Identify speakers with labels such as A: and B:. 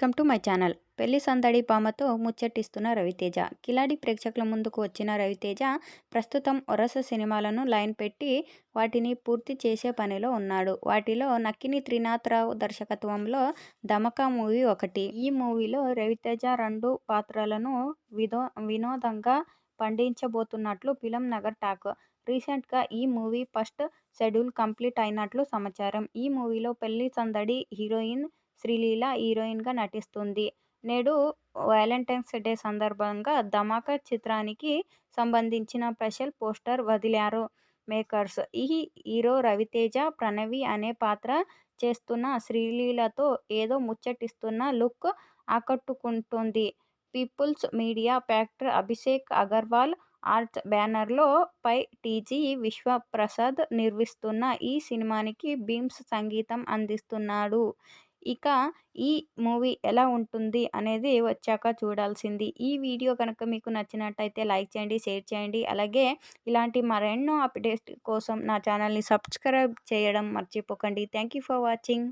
A: Welcome to my channel. పెళ్ళి సందడి పామతో ముచ్చటిస్తున్న రవితేజ. కిలాడి ప్రేక్షకుల ముందుకు వచ్చిన రవితేజ ప్రస్తుతం వరస సినిమాలను లైన్ పెట్టి వాటిని పూర్తి చేసే పనిలో ఉన్నాడు. వాటిలో నక్కిని త్రినాథరావు దర్శకత్వంలో దమకా మూవీ ఒకటి. ఈ మూవీలో రవితేజ రెండు పాత్రలను విదో వినోదంగా పండించబోతున్నట్లు ఫిలం నగర్ టాక్. రీసెంట్గా ఈ మూవీ ఫస్ట్ షెడ్యూల్ కంప్లీట్ అయినట్లు సమాచారం. ఈ మూవీలో పెళ్ళి సందడి హీరోయిన్ శ్రీలీల హీరోయిన్గా నటిస్తుంది. నేడు వ్యాలంటైన్స్ డే సందర్భంగా ధమాకా చిత్రానికి సంబంధించిన స్పెషల్ పోస్టర్ వదిలారు మేకర్స్. ఈ హీరో రవితేజ ప్రణవి అనే పాత్ర చేస్తున్న శ్రీలీలతో ఏదో ముచ్చటిస్తున్న look ఆకట్టుకుంటోంది. Peoples media factory Abhishek Agarwal arts బ్యానర్లో పై టీజీ విశ్వప్రసాద్ నిర్మిస్తున్న ఈ సినిమానికి భీమ్స్ సంగీతం అందిస్తున్నాడు. ఇక ఈ మూవీ ఎలా ఉంటుంది అనేది వచ్చాక చూడాల్సింది. ఈ వీడియో కనుక మీకు నచ్చినట్టయితే లైక్ చేయండి షేర్ చేయండి. అలాగే ఇలాంటి మరెన్నో అప్డేట్స్ కోసం నా ఛానల్ని సబ్స్క్రైబ్ చేయడం మర్చిపోకండి. Thank you for watching.